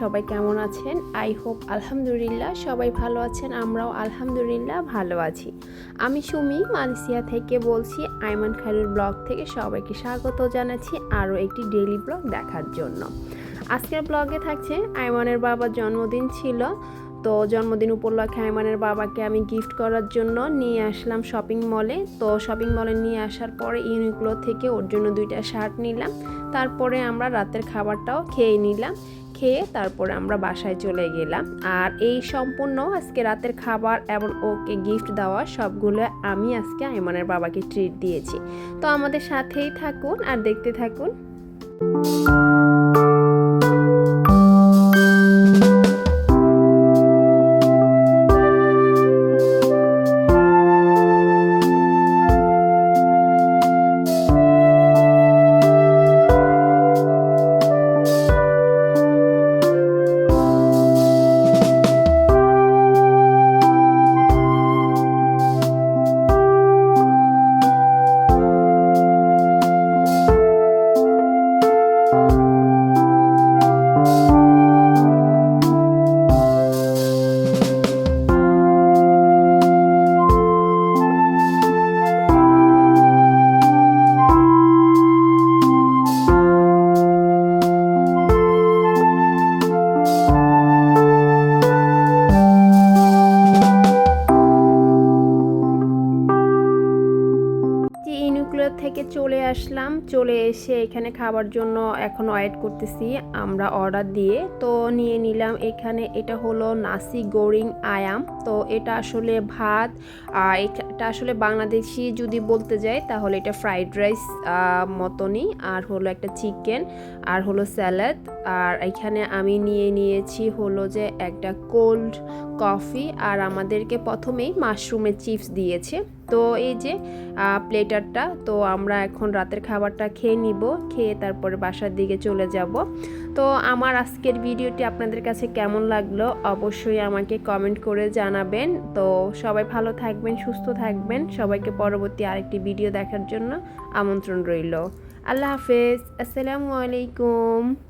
সবাই কেমন আছেন? আই হোপ আলহামদুলিল্লাহ সবাই ভালো আছেন, আমরাও আলহামদুলিল্লাহ ভালো আছি। আমি সুমি, মালয়েশিয়া থেকে বলছি, আইমান খালির ব্লগ থেকে সবাইকে স্বাগত জানাচ্ছি আরও একটি ডেইলি ব্লগ দেখার জন্য। আজকের ব্লগে থাকছে আইমানের বাবার জন্মদিন ছিল। তো জন্মদিন উপলক্ষে আইমানের বাবাকে আমি গিফট করার জন্য নিয়ে আসলাম শপিং মলে তো শপিং মলে নিয়ে আসার পরে ইউনিক্লো থেকে ওর জন্য দুইটা শার্ট নিলাম। তারপরে আমরা রাতের খাবারটাও খেয়ে নিলাম। খেয়ে তারপর আমরা বাসায় চলে গেলাম। আর এই সম্পূর্ণ আজকে রাতের খাবার এবং ওকে গিফট দেওয়া সবগুলো আমি আজকে আইমানের বাবাকে ট্রিট দিয়েছি। তো আমাদের সাথেই থাকুন আর দেখতে থাকুন। ইনুক্লিয়ার থেকে চলে আসলাম। চলে এসে এখানে খাবার জন্য এখন ওয়েট করতেছি। আমরা অর্ডার দিয়ে তো নিয়ে নিলাম। এখানে এটা হলো নাসি গোরিং আয়াম তো এটা আসলে ভাত, আর এটা আসলে বাংলাদেশি যদি বলতে যাই তাহলে এটা ফ্রাইড রাইস মতনই। আর হলো একটা চিকেন আর হলো স্যালাড আর এখানে আমি নিয়ে নিয়েছি হলো যে একটা কোল্ড কফি আর আমাদেরকে প্রথমেই মাশরুমের চিপস দিয়েছে। তো এই যে প্লেটারটা তো আমরা এখন রাতের খাবারটা খেয়ে নিব, খেয়ে তারপরে বাসার দিকে চলে যাব। তো আমার আজকের ভিডিওটি আপনাদের কাছে কেমন লাগল অবশ্যই আমাকে কমেন্ট করে জানাবেন। তো সবাই ভালো থাকবেন, সুস্থ থাকবেন। সবাইকে পরবর্তী আরেকটি ভিডিও দেখার জন্য আমন্ত্রণ রইল। আল্লাহ হাফেজ, আসসালামু আলাইকুম।